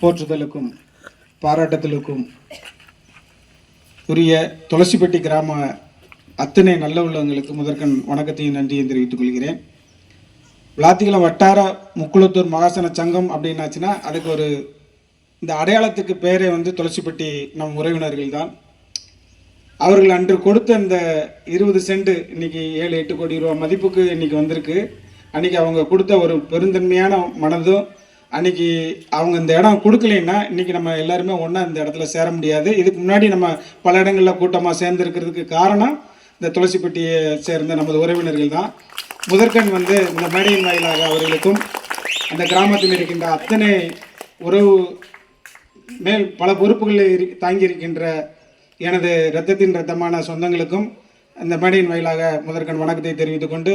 போற்றுதலுக்கும் பாராட்டுதலுக்கும் உரிய துளசிப்பட்டி கிராம அத்தனை நல்ல உள்ளவங்களுக்கு முதற்கண் வணக்கத்தையும் நன்றியும் தெரிவித்துக் கொள்கிறேன். விளாத்திக்குளம் வட்டார முக்குளத்தூர் மகாசன சங்கம் அப்படின்னாச்சுன்னா அதுக்கு ஒரு இந்த அடையாளத்துக்கு பேரே வந்து துளசிப்பட்டி நம் உறவினர்கள் தான். அவர்கள் அன்று கொடுத்த அந்த இருபது சென்ட் இன்னைக்கு ஏழு எட்டு கோடி ரூபா மதிப்புக்கு இன்னைக்கு வந்திருக்கு. அன்னைக்கு அவங்க கொடுத்த ஒரு பெருந்தன்மையான மனதும் அன்னைக்கு அவங்க இந்த இடம் கொடுக்கலைன்னா இன்னைக்கு நம்ம எல்லாருமே ஒன்றா இந்த இடத்துல சேர முடியாது. இதுக்கு முன்னாடி நம்ம பல இடங்களில் கூட்டமாக சேர்ந்துருக்கிறதுக்கு காரணம் இந்த துளசிப்பட்டியை சேர்ந்த நமது உறவினர்கள் தான். முதற்கண் வந்து இந்த மேடையின் வாயிலாக அவர்களுக்கும் அந்த கிராமத்தில் இருக்கின்ற அத்தனை உறவு மேல் பல பொறுப்புகளில் தாங்கி தாங்கியிருக்கின்ற எனது இரத்தத்தின் இரத்தமான சொந்தங்களுக்கும் இந்த மேடையின் வாயிலாக முதற்கண் வணக்கத்தை தெரிவித்துக்கொண்டு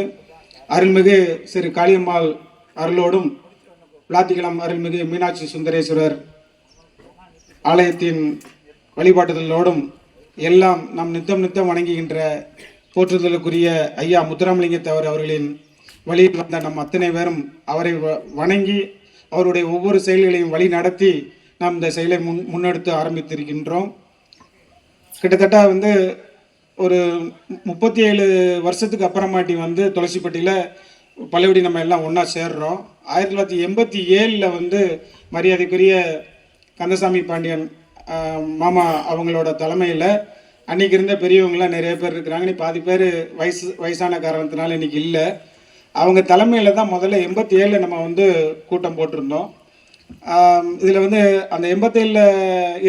அருள்மிகு சிறு காளியம்மாள் அருளோடும் விளாத்திக்குளம் அருள்மிகு மீனாட்சி சுந்தரேஸ்வரர் ஆலயத்தின் வழிபாட்டுதலோடும் எல்லாம் நாம் நித்தம் நித்தம் வணங்குகின்ற போற்றுதலுக்குரிய ஐயா முத்துராமலிங்கத்தவர் அவர்களின் வழியில் வந்த நம் அத்தனை பேரும் அவரை வ- வணங்கி அவருடைய ஒவ்வொரு செயல்களையும் வழி நடத்தி நாம் இந்த செயலை முன் முன்னெடுத்து ஆரம்பித்திருக்கின்றோம். கிட்டத்தட்ட வந்து ஒரு முப்பத்தி ஏழு வருஷத்துக்கு அப்புறமாட்டி வந்து துளசிப்பட்டியில் பழையபடி நம்ம எல்லாம் ஒன்றா சேர்றோம். ஆயிரத்தி தொள்ளாயிரத்தி எண்பத்தி ஏழில் வந்து மரியாதைக்குரிய கந்தசாமி பாண்டியன் மாமா அவங்களோட தலைமையில் அன்னைக்கு இருந்த பெரியவங்களாம் நிறைய பேர் இருக்கிறாங்க. நீ பாதி பேர் வயசு வயசான காரணத்தினால இன்னைக்கு இல்லை. அவங்க தலைமையில் தான் முதல்ல எண்பத்தி ஏழில் நம்ம வந்து கூட்டம் போட்டிருந்தோம். இதில் வந்து அந்த எண்பத்தேழில்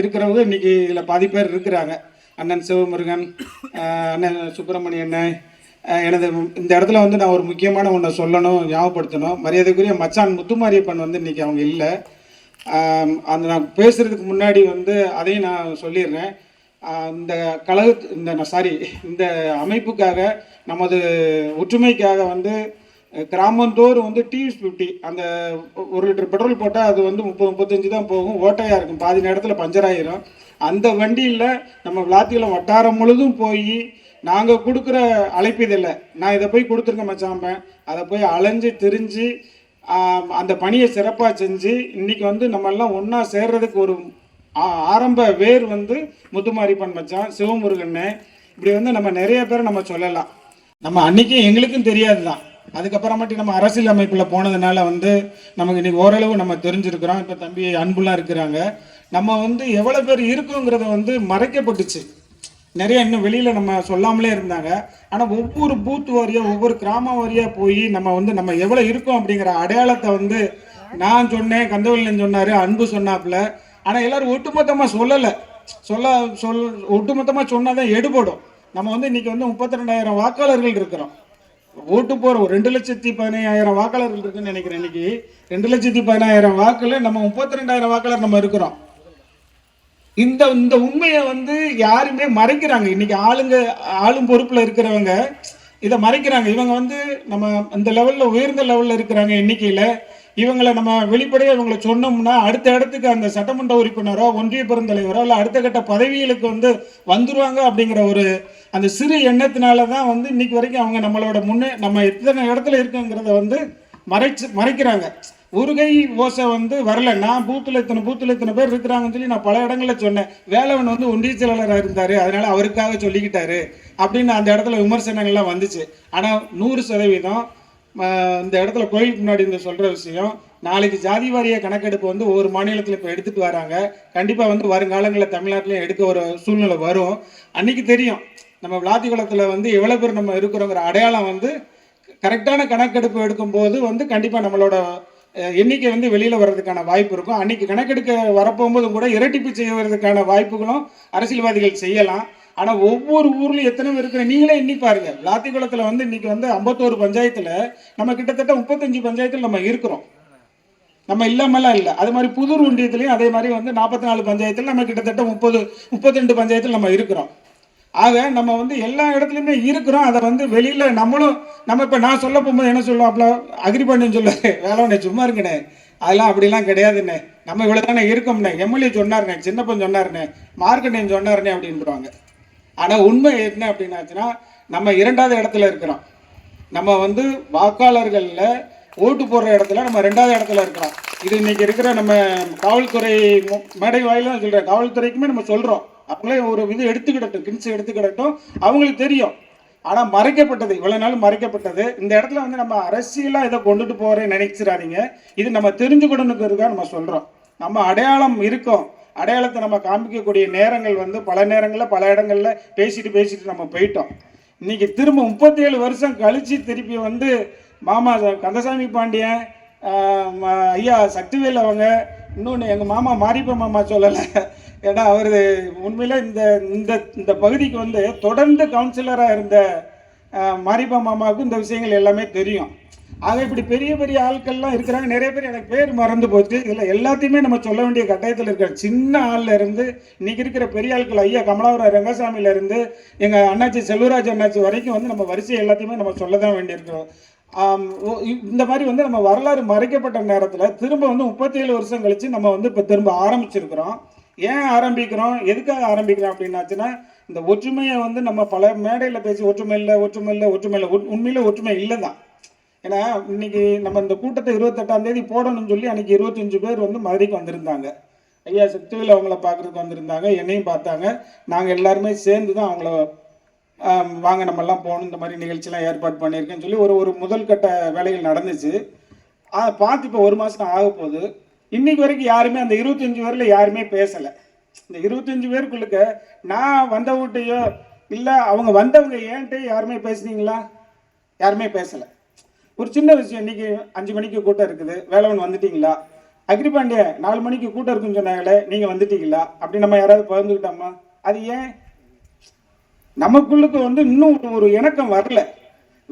இருக்கிறவங்க இன்னைக்கு இதில் பாதி பேர் இருக்கிறாங்க. அண்ணன் சிவமுருகன் அண்ணன் சுப்பிரமணியண்ணன் எனது இந்த இடத்துல வந்து நான் ஒரு முக்கியமான ஒன்றை சொல்லணும் ஞாபகப்படுத்தணும். மரியாதைக்குரிய மச்சான் முத்துமாரியப்பன் வந்து இன்றைக்கி அவங்க இல்லை. அந்த நான் பேசுகிறதுக்கு முன்னாடி வந்து அதையும் நான் சொல்லிடுறேன். இந்த கழக இந்த சாரி இந்த அமைப்புக்காக நமது ஒற்றுமைக்காக வந்து கிராமந்தோறும் வந்து டிவிஎஸ் ஃபிஃப்டி அந்த ஒரு லிட்டர் பெட்ரோல் போட்டால் அது வந்து முப்பது முப்பத்தஞ்சு தான் போகும். ஓட்டையாக இருக்கும். பாதி நேரத்தில் பஞ்சர் ஆயிரும். அந்த வண்டியில் நம்ம விளாத்திகளை வட்டாரம் முழுதும் போய் நாங்கள் கொடுக்குற அழைப்பு இதில்லை நான் இதை போய் கொடுத்துருக்கேன் மச்சாம்ப அதை போய் அலைஞ்சு திரிஞ்சு அந்த பணியை சிறப்பாக செஞ்சு இன்றைக்கி வந்து நம்ம எல்லாம் ஒன்றா சேர்றதுக்கு ஒரு ஆ- ஆரம்ப வேர் வந்து முத்துமாரிப்பன் மச்சான் சிவமுருகன் இப்படி வந்து நம்ம நிறைய பேர் நம்ம சொல்லலாம். நம்ம அன்றைக்கும் எங்களுக்கும் தெரியாது தான் அதுக்கப்புறமாட்டி நம்ம அரசியல் அமைப்பில் போனதுனால வந்து நமக்கு இன்னைக்கு ஓரளவு நம்ம தெரிஞ்சிருக்கிறோம். இப்போ தம்பி அன்புலாம் இருக்கிறாங்க. நம்ம வந்து எவ்வளோ பேர் இருக்குங்கிறத வந்து மறைக்கப்பட்டுச்சு. நிறைய இன்னும் வெளியில் நம்ம சொல்லாமலே இருந்தாங்க. ஆனால் ஒவ்வொரு பூத் வாரியாக ஒவ்வொரு கிராமம் வாரியாக போய் நம்ம வந்து நம்ம எவ்வளோ இருக்கோம் அப்படிங்கிற அடையாளத்தை வந்து நான் சொன்னேன் கந்தவல்லன் சொன்னார் அன்பு சொன்னாப்புல. ஆனால் எல்லாரும் ஒட்டுமொத்தமாக சொல்லலை. சொல்ல சொல் ஒட்டுமொத்தமாக சொன்னால் தான் எடுபடும். நம்ம வந்து இன்றைக்கி வந்து முப்பத்தி ரெண்டாயிரம் வாக்காளர்கள் இருக்கிறோம். ஓட்டு போகிற ஒரு ரெண்டு லட்சத்தி பதினாயிரம் வாக்காளர்கள் இருக்குன்னு நினைக்கிறேன் இன்னைக்கு. ரெண்டு லட்சத்தி பதினாயிரம் வாக்கில் நம்ம முப்பத்தி ரெண்டாயிரம் வாக்காளர் நம்ம இருக்கிறோம். இந்த இந்த உண்மையை வந்து யாருமே மறைக்கிறாங்க. இன்னைக்கு ஆளுங்க ஆளும் பொறுப்புல இருக்கிறவங்க இதை மறைக்கிறாங்க. இவங்க வந்து நம்ம அந்த லெவல்ல உயர்ந்த லெவல்ல இருக்கிறாங்க எண்ணிக்கையில. இவங்களை நம்ம வெளிப்படையாக இவங்களை சொன்னோம்னா அடுத்த இடத்துக்கு அந்த சட்டமன்ற உறுப்பினரோ ஒன்றிய பெருந்தலைவரோ இல்லை அடுத்த கட்ட பதவிகளுக்கு வந்து வந்துருவாங்க அப்படிங்கிற ஒரு அந்த சிறு எண்ணத்தினால தான் வந்து இன்னைக்கு வரைக்கும் அவங்க நம்மளோட முன்னே நம்ம எத்தனை இடத்துல இருக்கோங்கிறத வந்து மறைச்சு மறைக்கிறாங்க. முருகை ஓசை வந்து வரல. நான் பூத்தில் இத்தனை பூத்தில் இத்தனை பேர் இருக்கிறாங்கன்னு சொல்லி நான் பல இடங்களில் சொன்னேன். வேலவன் வந்து ஒன்றிய செயலாளராக இருந்தார். அதனால் அவருக்காக சொல்லிக்கிட்டாரு அப்படின்னு அந்த இடத்துல விமர்சனங்கள்லாம் வந்துச்சு. ஆனால் நூறு சதவீதம் இந்த இடத்துல கோயிலுக்கு முன்னாடி இந்த சொல்கிற விஷயம் நாளைக்கு ஜாதி வாரிய கணக்கெடுப்பு வந்து ஒவ்வொரு மாநிலத்தில் இப்போ எடுத்துகிட்டு வராங்க. கண்டிப்பாக வந்து வருங்காலங்களில் தமிழ்நாட்டிலையும் எடுக்க ஒரு சூழ்நிலை வரும். அன்றைக்கி தெரியும். நம்ம விளாத்திக்குளத்தில் வந்து எவ்வளோ பேர் நம்ம இருக்கிறோங்கிற அடையாளம் வந்து கரெக்டான கணக்கெடுப்பு எடுக்கும்போது வந்து கண்டிப்பாக நம்மளோட எண்ணிக்கை வந்து வெளியில் வர்றதுக்கான வாய்ப்பு இருக்கும். அன்னைக்கு கணக்கெடுக்க வரப்போகும்போதும் கூட இரட்டிப்பு செய்வதற்கான வாய்ப்புகளும் அரசியல்வாதிகள் செய்யலாம். ஆனால் ஒவ்வொரு ஊர்லேயும் எத்தனை பேர் இருக்கிற நீங்களே எண்ணி பாருங்க. விளாத்திக்குளத்தில் வந்து இன்னைக்கு வந்து ஐம்பத்தோரு பஞ்சாயத்தில் நம்ம கிட்டத்தட்ட முப்பத்தஞ்சு பஞ்சாயத்தில் நம்ம இருக்கிறோம். நம்ம இல்லாமலாம் இல்லை. அது மாதிரி புதூர் ஒன்றியத்துலையும் அதே மாதிரி வந்து நாற்பத்தி நாலு பஞ்சாயத்தில் நம்ம கிட்டத்தட்ட முப்பது முப்பத்திரெண்டு பஞ்சாயத்தில் நம்ம இருக்கிறோம். ஆக நம்ம வந்து எல்லா இடத்துலையுமே இருக்கிறோம். அதை வந்து வெளியில் நம்மளும் நம்ம இப்போ நான் சொல்ல போகும்போது என்ன சொல்லுவோம் அப்பலாம் அக்ரி பண்ணுன்னு சொல்லுவாரு. வேலை சும்மா இருக்கண்ணே. அதெல்லாம் அப்படிலாம் கிடையாதுண்ணே. நம்ம இவ்வளோ தானே இருக்கோம்ண்ணே எம்எல்ஏ சொன்னாருண்ணே சின்னப்பன் சொன்னாருண்ணே மார்க்கண்டேன் சொன்னாருண்ணே அப்படின்றாங்க ஆனால் உண்மை என்ன அப்படின்னாச்சுன்னா நம்ம இரண்டாவது இடத்துல இருக்கிறோம். நம்ம வந்து வாக்காளர்களில் ஓட்டு போடுற இடத்துல நம்ம ரெண்டாவது இடத்துல இருக்கிறோம். இது இன்னைக்கு இருக்கிற நம்ம காவல்துறை மேடை வாயிலும் சொல்கிறேன் காவல்துறைக்குமே நம்ம சொல்கிறோம் அவங்களே ஒரு இது எடுத்துக்கிடட்டும் கிண்ஸ் எடுத்துக்கிடட்டும். அவங்களுக்கு தெரியும். ஆனால் மறைக்கப்பட்டது இவ்வளோ நாள் மறைக்கப்பட்டது. இந்த இடத்துல வந்து நம்ம அரசியலாக இதை கொண்டுட்டு போகிறேன்னு நினைச்சிடாதீங்க. இது நம்ம தெரிஞ்சுக்கணுங்கிறதுக்காக நம்ம சொல்கிறோம் நம்ம அடையாளம் இருக்கோம். அடையாளத்தை நம்ம காமிக்கக்கூடிய நேரங்கள் வந்து பல நேரங்களில் பல இடங்களில் பேசிட்டு பேசிட்டு நம்ம போயிட்டோம். இன்னைக்கு திரும்ப முப்பத்தேழு வருஷம் கழித்து திருப்பி வந்து மாமா கந்தசாமி பாண்டியன் ஐயா சக்திவேல் அவங்க இன்னொன்று எங்கள் மாமா மாரிப்ப மாமா சொல்லலை. ஏன்னா அவர் உண்மையில் இந்த இந்த இந்த பகுதிக்கு வந்து தொடர்ந்து கவுன்சிலராக இருந்த மாரிப்பா மாமாவுக்கு இந்த விஷயங்கள் எல்லாமே தெரியும். ஆக இப்படி பெரிய பெரிய ஆட்கள்லாம் இருக்கிறாங்க. நிறைய பேர் எனக்கு பேர் மறந்து போச்சு. இதில் எல்லாத்தையுமே நம்ம சொல்ல வேண்டிய கட்டாயத்தில் இருக்கிற சின்ன ஆள்ல இருந்து இன்னைக்கு இருக்கிற பெரிய ஆட்கள் ஐயா கமலாபுரம் ரங்கசாமியிலேருந்து எங்கள் அண்ணாச்சி செல்வராஜ் அண்ணாச்சி வரைக்கும் வந்து நம்ம வரிசை எல்லாத்தையுமே நம்ம சொல்ல தான் வேண்டியிருக்கிறோம். இந்த மாதிரி வந்து நம்ம வரலாறு மறைக்கப்பட்ட நேரத்தில் திரும்ப வந்து முப்பத்தி ஏழு வருஷம் கழித்து நம்ம வந்து இப்போ திரும்ப ஆரம்பிச்சிருக்கிறோம். ஏன் ஆரம்பிக்கிறோம்? எதுக்காக ஆரம்பிக்கிறோம் அப்படின்னாச்சுன்னா இந்த ஒற்றுமையை வந்து நம்ம பல மேடையில் பேசி ஒற்றுமை இல்லை ஒற்றுமை இல்லை ஒற்றுமை இல்லை உண்மையில் ஒற்றுமை இல்லை தான் ஏன்னா இன்னைக்கு நம்ம இந்த கூட்டத்தை இருபத்தெட்டாம் தேதி போடணும்னு சொல்லி அன்னைக்கு இருபத்தஞ்சு பேர் வந்து மதுரைக்கு வந்திருந்தாங்க. ஐயா சக்திவேல் அவங்கள பார்க்குறதுக்கு வந்திருந்தாங்க என்னையும் பார்த்தாங்க. நாங்கள் எல்லாருமே சேர்ந்து தான் அவங்கள வாங்க நம்மெல்லாம் போகணும் இந்த மாதிரி நிகழ்ச்சிலாம் ஏற்பாடு பண்ணியிருக்கேன்னு சொல்லி ஒரு ஒரு முதல் கட்ட வேலைகள் நடந்துச்சு. அதை பார்த்து இப்போ ஒரு மாதம் ஆக போகுது இன்னைக்கு வரைக்கும் யாருமே அந்த இருபத்தஞ்சு பேரில் யாருமே பேசலை. இந்த இருபத்தஞ்சு பேருக்குள்ளுக்க நான் வந்தவங்ககிட்டயோ இல்லை அவங்க வந்தவங்க ஏன்ட்டு யாருமே பேசுனீங்களா? யாருமே பேசலை. ஒரு சின்ன விஷயம் இன்னைக்கு அஞ்சு மணிக்கு கூட்டம் இருக்குது. வேலவன் வந்துட்டீங்களா? அக்ரிபாண்டிய நாலு மணிக்கு கூட்டம் இருக்குன்னு சொன்னாங்களே நீங்கள் வந்துட்டீங்களா? அப்படி நம்ம யாராவது பகிர்ந்துக்கிட்டோமா? அது ஏன்? நமக்குள்ளுக்கு வந்து இன்னும் ஒரு இணக்கம் வரல.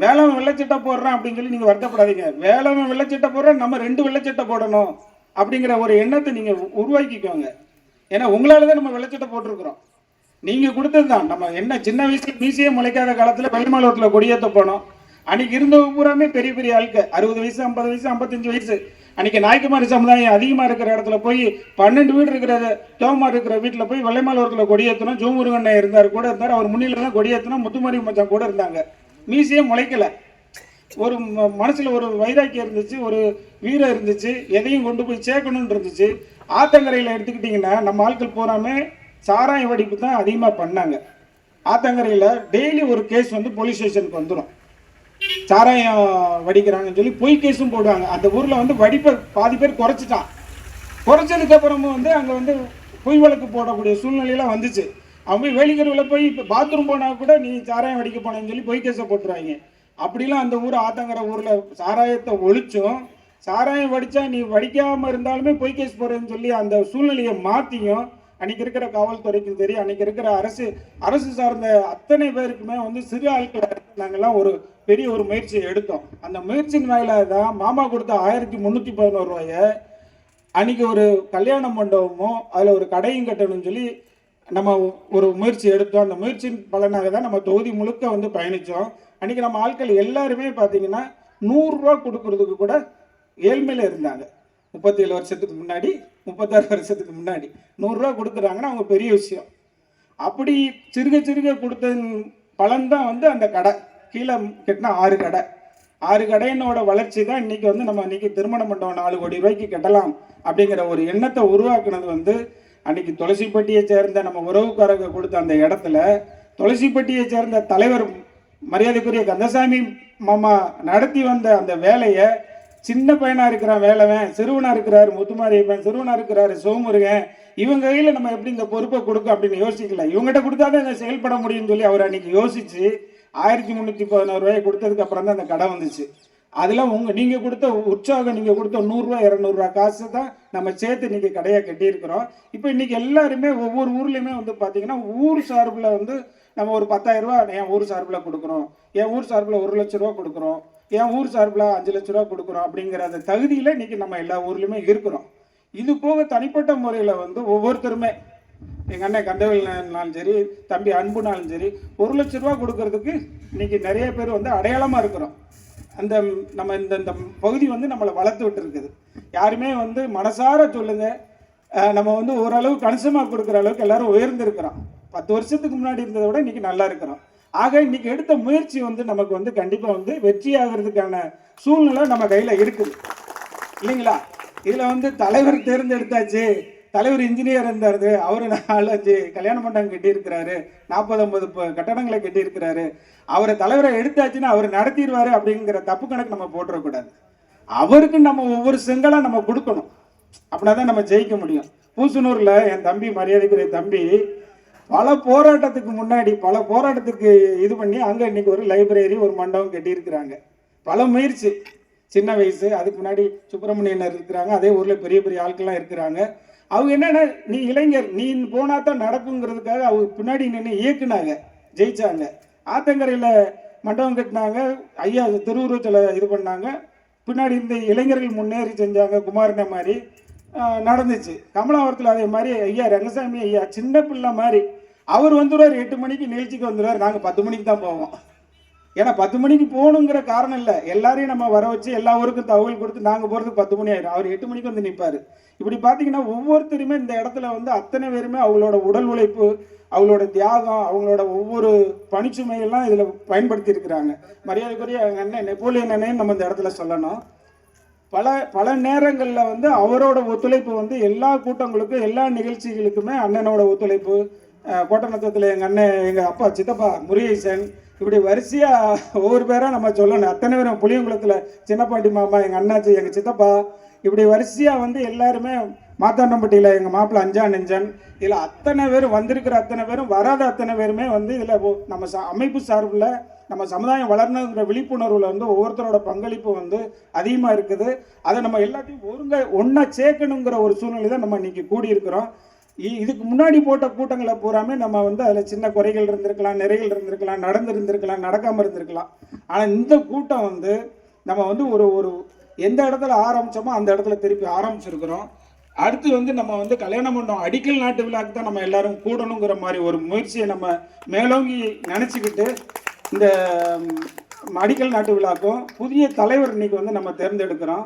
வேளாண் வெள்ளச்சட்டை போடுறான் அப்படின்னு சொல்லி நீங்கள் வருத்தப்படாதீங்க. வேளாண் வெள்ளச்சட்டை போடுறோம் நம்ம ரெண்டு வெள்ளச்சட்டை போடணும். அப்படிங்கிற ஒரு எண்ணத்தை நீங்கள் உருவாக்கிக்கோங்க. ஏன்னா உங்களால தான் நம்ம விளைச்சத்தை போட்டிருக்கிறோம். நீங்கள் கொடுத்தது தான் நம்ம என்ன சின்ன வயசுல மீசியே முளைக்காத காலத்தில் வெள்ளமாலத்தில் கொடியேற்ற போனோம். அன்னைக்கு இருந்தவங்க பூராமே பெரிய பெரிய ஆளுக்கு அறுபது வயசு ஐம்பது வயசு ஐம்பத்தஞ்சு வயசு. அன்னைக்கு நாய்க்குமாரி சமுதாயம் அதிகமாக இருக்கிற இடத்துல போய் பன்னெண்டு வீடு இருக்கிற தோமார் இருக்கிற வீட்டில் போய் வெள்ளைமாலூரத்தில் கொடியேற்றணும் ஜூமுருகண்ணன் இருந்தார் கூட இருந்தார். அவர் முன்னில தான் கொடியேற்றணும் முத்துமாரி மச்சான் கூட இருந்தாங்க. மீசியே முளைக்கல. ஒரு ம- ஒரு வைராக்கியம் இருந்துச்சு ஒரு வீரம் இருந்துச்சு எதையும் கொண்டு போய் சேர்க்கணும்னு இருந்துச்சு. ஆத்தங்கரையில் எடுத்துக்கிட்டிங்கன்னா நம்ம ஆட்கள் பூராமே சாராய வடிப்பு தான் அதிகமாக பண்ணாங்க. ஆத்தங்கரையில் டெய்லி ஒரு கேஸ் வந்து போலீஸ் ஸ்டேஷனுக்கு வந்துடும் சாராயம் வடிக்கிறாங்கன்னு சொல்லி பொய் கேஸும் போடுவாங்க. அந்த ஊரில் வந்து வடிப்பை பாதி பேர் குறைச்சிட்டான். குறைச்சதுக்கப்புறமும் வந்து அங்கே வந்து பொய் வழக்கு போடக்கூடிய சூழ்நிலையெல்லாம் வந்துச்சு. அவங்க போய் வேலிக்கருவில் போய் இப்போ பாத்ரூம் போனால் கூட நீ சாராயம் வடிக்க போனேன்னு சொல்லி பொய் கேஸை போட்டுருவாங்க. அப்படிலாம் அந்த ஊர் ஆத்தங்கிற ஊரில் சாராயத்தை ஒழிச்சும் சாராயம் வடித்தா நீ வடிக்காமல் இருந்தாலுமே பொய் கேஸ் போடுறேன்னு சொல்லி அந்த சூழ்நிலையை மாற்றியும் அன்றைக்கி இருக்கிற காவல்துறைக்கும் சரி அன்றைக்கி இருக்கிற அரசு அரசு சார்ந்த அத்தனை பேருக்குமே வந்து சிறு ஆட்கள் நாங்கள்லாம் ஒரு பெரிய ஒரு முயற்சியை எடுத்தோம். அந்த முயற்சியின் வாயிலாக தான் மாமா கொடுத்த ஆயிரத்தி முந்நூற்றி பதினோரு ரூபாயை அன்றைக்கி ஒரு கல்யாண மண்டபமும் அதில் ஒரு கடையும் கட்டணும்னு சொல்லி நம்ம ஒரு முயற்சி எடுத்தோம். அந்த முயற்சியின் பலனாக தான் நம்ம தொகுதி முழுக்க வந்து பயணித்தோம் அன்றைக்கி நம்ம ஆட்கள் எல்லாருமே பார்த்தீங்கன்னா நூறுரூவா கொடுக்கறதுக்கு கூட ஏழ்மையில் இருந்தாங்க. முப்பத்தேழு வருஷத்துக்கு முன்னாடி முப்பத்தாறு வருஷத்துக்கு முன்னாடி நூறுரூவா கொடுக்குறாங்கன்னா அவங்க பெரிய விஷயம். அப்படி சிறுக சிறுக கொடுத்த பலன் தான் வந்து அந்த கடை. கீழே கட்டினா ஆறு கடை. ஆறு கடையினோட வளர்ச்சி தான் இன்னைக்கு வந்து நம்ம இன்னைக்கு திருமண மண்டபம் நாலு கோடி ரூபாய்க்கு கட்டலாம் அப்படிங்கிற ஒரு எண்ணத்தை உருவாக்குனது வந்து அன்னைக்கு துளசிப்பட்டியை சேர்ந்த நம்ம உறவுக்காரங்க கொடுத்த அந்த இடத்துல துளசிப்பட்டியை சேர்ந்த தலைவர் மரியாதைக்குரிய கந்தசாமி மாமா நடத்தி வந்த அந்த வேலையை சின்ன பையனாக இருக்கிறான் வேலவன் சிறுவனாக இருக்கிறார் முத்துமாரியப்பன் சிறுவனாக இருக்கிறாரு சோமுருகன். இவங்க கையில் நம்ம எப்படி இந்த பொறுப்பை கொடுக்கும் அப்படின்னு யோசிக்கல. இவங்ககிட்ட கொடுத்தாதான் இதை செயல்பட முடியும்னு சொல்லி அவர் அன்னைக்கு யோசிச்சு ஆயிரத்தி முந்நூற்றி பதினோரு ரூபாய் கொடுத்ததுக்கு அப்புறம் தான் அந்த கடை வந்துச்சு. அதெல்லாம் உங்க நீங்க கொடுத்த உற்சாகம் நீங்க கொடுத்த நூறுரூவா இரநூறுவா காசு தான் நம்ம சேர்த்து இன்னைக்கு கடையை கட்டியிருக்கிறோம். இப்போ இன்னைக்கு எல்லாருமே ஒவ்வொரு ஊர்லயுமே வந்து பாத்தீங்கன்னா ஊர் சார்பில் வந்து நம்ம ஒரு பத்தாயிரம் ரூபா என் ஊர் சார்பில் கொடுக்குறோம். என் ஊர் சார்பில் ஒரு லட்ச ரூபா கொடுக்குறோம். என் ஊர் சார்பில் அஞ்சு லட்ச ரூபா கொடுக்குறோம் அப்படிங்கிற அந்த தகுதியில் இன்னைக்கு நம்ம எல்லா ஊர்லேயுமே இருக்கிறோம். இது போக தனிப்பட்ட முறையில் வந்து ஒவ்வொருத்தருமே எங்கள் அண்ணன் கண்டவேல்னாலும் சரி தம்பி அன்புனாலும் சரி ஒரு லட்ச ரூபா கொடுக்கறதுக்கு இன்னைக்கு நிறைய பேர் வந்து அடையாளமாக இருக்கிறோம். அந்த நம்ம இந்த இந்த பகுதி வந்து நம்மளை வளர்த்து விட்டுருக்குது. யாருமே வந்து மனசார சொல்லுங்க. நம்ம வந்து ஓரளவு கணிசமாக கொடுக்குற அளவுக்கு எல்லாரும் உயர்ந்திருக்கிறோம். பத்து வருஷத்துக்கு முன்னாடி இருந்ததை விட இன்னைக்கு நல்லா இருக்கிறோம். ஆக இன்னைக்கு எடுத்த முயற்சி வந்து நமக்கு வந்து கண்டிப்பாக வந்து வெற்றி ஆகிறதுக்கான சூழ்நிலை நம்ம கையில் இருக்குது. இல்லைங்களா? இதில் வந்து தலைவர் தேர்ந்தெடுத்தாச்சு. தலைவர் இன்ஜினியர் இருந்தாரு. அவரு நாலு அஞ்சு கல்யாண மண்டபம் கட்டியிருக்கிறாரு. நாற்பது ஐம்பது கட்டடங்களை கட்டியிருக்கிறாரு. அவரை தலைவரை எடுத்தாச்சுன்னா அவர் நடத்திடுவாரு அப்படிங்கிற தப்பு கணக்கு நம்ம போட்டுறக்கூடாது. அவருக்கு நம்ம ஒவ்வொரு செங்கலாக நம்ம கொடுக்கணும். அப்படின்னா தான் நம்ம ஜெயிக்க முடியும். பூசுனூரில் என் தம்பி மரியாதைக்குரிய தம்பி பல போராட்டத்துக்கு முன்னாடி பல போராட்டத்துக்கு இது பண்ணி அங்கே இன்னைக்கு ஒரு லைப்ரரி ஒரு மண்டபம் கட்டியிருக்கிறாங்க. பல முயற்சி. சின்ன வயசு அதுக்கு முன்னாடி சுப்பிரமணியனர் இருக்கிறாங்க. அதே ஊரில் பெரிய பெரிய ஆட்கள்லாம் இருக்கிறாங்க. அவங்க என்னன்னா நீ இளைஞர் நீ போனா தான் நடக்குங்கிறதுக்காக அவங்க பின்னாடி நின்று இயக்குனாங்க ஜெயிச்சாங்க. ஆத்தங்கரையில் மண்டபம் கட்டினாங்க ஐயா திருவுருவத்தில் இது பண்ணாங்க. பின்னாடி இந்த இளைஞர்கள் முன்னேறி செஞ்சாங்க குமாரனை மாதிரி நடந்துச்சு. கமலாபுரத்தில் அதே மாதிரி ஐயா ரங்கசாமி ஐயா சின்ன பிள்ளை மாதிரி. அவர் வந்துடுவார் எட்டு மணிக்கு நிகழ்ச்சிக்கு வந்துடுவார். நாங்கள் பத்து மணிக்கு தான் போவோம். ஏன்னா பத்து மணிக்கு போகணுங்கிற காரணம் இல்லை. எல்லாரையும் நம்ம வர வச்சு எல்லா ஊருக்கும் தகவல் கொடுத்து நாங்கள் போகிறதுக்கு பத்து மணி ஆயிடும். அவர் எட்டு மணிக்கு வந்து நிற்பார் இப்படி பார்த்தீங்கன்னா ஒவ்வொருத்தருமே இந்த இடத்துல வந்து அத்தனை பேருமே அவங்களோட உடல் உழைப்பு அவங்களோட தியாகம் அவங்களோட ஒவ்வொரு பணிச்சுமையெல்லாம் இதில் பயன்படுத்தி இருக்கிறாங்க மரியாதைக்குரிய எங்கள் அண்ணன் நெப்போலியன் அண்ணன் நம்ம இந்த இடத்துல சொல்லணும். பல பல நேரங்களில் வந்து அவரோட ஒத்துழைப்பு வந்து எல்லா கூட்டங்களுக்கும் எல்லா நிகழ்ச்சிகளுக்குமே அண்ணனோட ஒத்துழைப்பு கோட்டநத்தத்தில் எங்கள் அண்ணன் எங்கள் அப்பா சித்தப்பா முருகேசன் இப்படி வரிசையாக ஒவ்வொரு பேராக நம்ம சொல்லணும். அத்தனை பேரும் புளியங்குளத்தில் சின்னப்பாண்டி மாமா எங்கள் அண்ணாச்சி எங்கள் சித்தப்பா இப்படி வரிசையாக வந்து எல்லாருமே மாத்தாண்டம்பட்டியில் எங்கள் மாப்பிள்ள அஞ்சா நெஞ்சன் இதில் அத்தனை பேரும் வந்திருக்கிற அத்தனை பேரும் வராத அத்தனை பேருமே வந்து இதில் நம்ம ச அமைப்பு சார்பில் நம்ம சமுதாயம் வளரணுங்கிற விழிப்புணர்வில் வந்து ஒவ்வொருத்தரோட பங்களிப்பு வந்து அதிகமாக இருக்குது. அதை நம்ம எல்லாத்தையும் ஒருங்க ஒன்றா சேர்க்கணுங்கிற ஒரு சூழ்நிலை தான் நம்ம இன்னைக்கு கூடியிருக்கிறோம். இதுக்கு முன்னாடி போட்ட கூட்டங்களை பூராமே நம்ம வந்து அதில் சின்ன குறைகள் இருந்திருக்கலாம் நிறைகள் இருந்திருக்கலாம் நடந்து இருந்திருக்கலாம் நடக்காமல் இருந்திருக்கலாம். ஆனால் இந்த கூட்டம் வந்து நம்ம வந்து ஒரு ஒரு எந்த இடத்துல ஆரம்பித்தோமோ அந்த இடத்துல திருப்பி ஆரம்பிச்சிருக்கிறோம். அடுத்து வந்து நம்ம வந்து கல்யாண மண்டபம் அடிக்கல் நாட்டு விழாக்கு தான் நம்ம எல்லாரும் கூடணுங்கிற மாதிரி ஒரு முயற்சியை நம்ம மேலோங்கி நினச்சிக்கிட்டு இந்த அடிக்கல் நாட்டு விழாக்கும் புதிய தலைவர் இன்னைக்கு வந்து நம்ம தேர்ந்தெடுக்கிறோம்.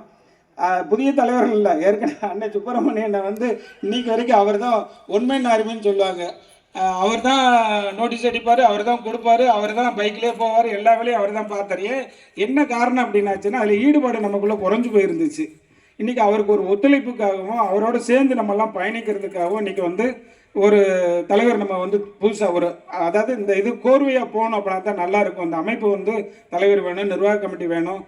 புதிய தலைவர்கள் இல்லை. ஏற்கனவே அண்ணன் சுப்பிரமணியனை வந்து இன்னைக்கு வரைக்கும் அவர் தான் உண்மை நாருமைன்னு சொல்லுவாங்க. அவர் தான் நோட்டீஸ் அடிப்பார் அவர் தான் கொடுப்பாரு அவர் தான் பைக்லேயே போவார் எல்லா வேலையும் அவர் தான் பார்த்தாரு என்ன காரணம் அப்படின்னாச்சுன்னா அதில் ஈடுபாடு நமக்குள்ளே குறைஞ்சி போயிருந்துச்சு. இன்றைக்கி அவருக்கு ஒரு ஒத்துழைப்புக்காகவும் அவரோட சேர்ந்து நம்மெல்லாம் பயணிக்கிறதுக்காகவும் இன்றைக்கி வந்து ஒரு தலைவர் நம்ம வந்து புதுசாக ஒரு அதாவது இந்த இது கோர்வையாக போகணும் அப்படின்னா தான் நல்லாயிருக்கும் அந்த அமைப்பு வந்து தலைவர் வேணும் நிர்வாக கமிட்டி வேணும்.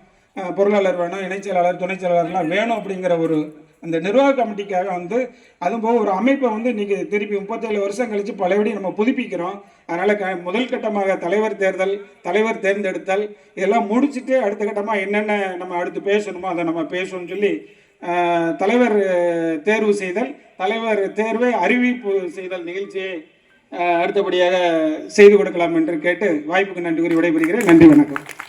பொருளாளர் வேணும் இணைச் செயலாளர் துணைச் செயலாளர்லாம் வேணும் அப்படிங்கிற ஒரு அந்த நிர்வாக கமிட்டிக்காக வந்து அதுவும் போக ஒரு அமைப்பை வந்து இன்னைக்கு திருப்பி முப்பத்தேழு வருஷம் கழிச்சு பழையபடி நம்ம புதுப்பிக்கிறோம். அதனால் க முதல் கட்டமாக தலைவர் தேர்தல் தலைவர் தேர்ந்தெடுத்தல் இதெல்லாம் முடிச்சுட்டு அடுத்த கட்டமாக என்னென்ன நம்ம அடுத்து பேசணுமோ அதை நம்ம பேசணும்னு சொல்லி தலைவர் தேர்வு செய்தல் தலைவர் தேர்வை அறிவிப்பு செய்தல் நிகழ்ச்சியை அடுத்தபடியாக செய்து கொடுக்கலாம் என்று கேட்டு வாய்ப்புக்கு நன்றி கூறி விடைபெறுகிறேன். நன்றி வணக்கம்.